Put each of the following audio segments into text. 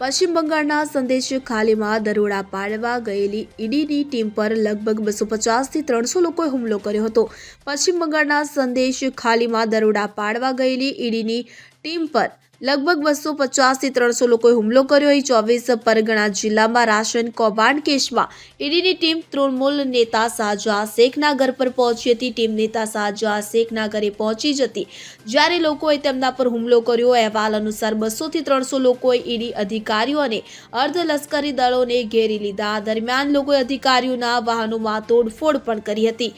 પશ્ચિમ બંગાળના સંદેશ ખાલીમાં દરોડા પાડવા ગયેલી ઈડીની ટીમ પર લગભગ બસો પચાસથી ત્રણસો લોકોએ હુમલો કર્યો હતો. પશ્ચિમ બંગાળના સંદેશ ખાલીમાં દરોડા પાડવા ગયેલી ઈડીની ટીમ પર લગભગ બસો પચાસથી ત્રણસો લોકોએ હુમલો કર્યો. એ ચોવીસ પરગણા જિલ્લામાં રાશન કૌભાંડ કેસમાં ઈડીની ટીમ તૃણમૂલ નેતા શાહજહાં શેખના ઘર પર પહોંચી હતી. ટીમ નેતા શાહજહાં શેખના ઘરે પહોંચી જતી જ્યારે લોકોએ તેમના પર હુમલો કર્યો, અહેવાલ અનુસાર બસોથી ત્રણસો લોકોએ ઈડી અધિકારીઓ અને અર્ધલશ્કરી દળોને ઘેરી લીધા. દરમિયાન લોકોએ અધિકારીઓના વાહનોમાં તોડફોડ પણ કરી હતી.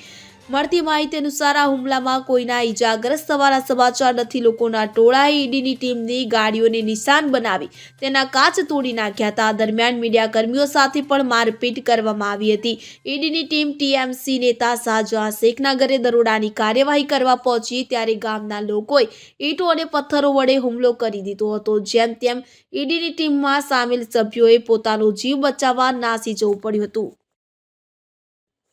મળતી માહિતી અનુસાર આ હુમલામાં કોઈના ઈજાગ્રસ્ત થવાના સમાચાર નથી. લોકોના ટોળાએ ઈડીની ટીમની ગાડીઓને નિશાન બનાવી તેના કાચ તોડી નાખ્યા હતા. દરમિયાન મીડિયા કર્મીઓ સાથે પણ મારપીટ કરવામાં આવી હતી. ઈડીની ટીમ ટીએમસી નેતા શાહજહાં શેખના ઘરે દરોડાની કાર્યવાહી કરવા પહોંચી ત્યારે ગામના લોકોએ ઈંટો અને પથ્થરો વડે હુમલો કરી દીધો હતો. જેમ તેમ ઈડીની ટીમમાં સામેલ સભ્યોએ પોતાનો જીવ બચાવવા નાસી જવું પડ્યું હતું.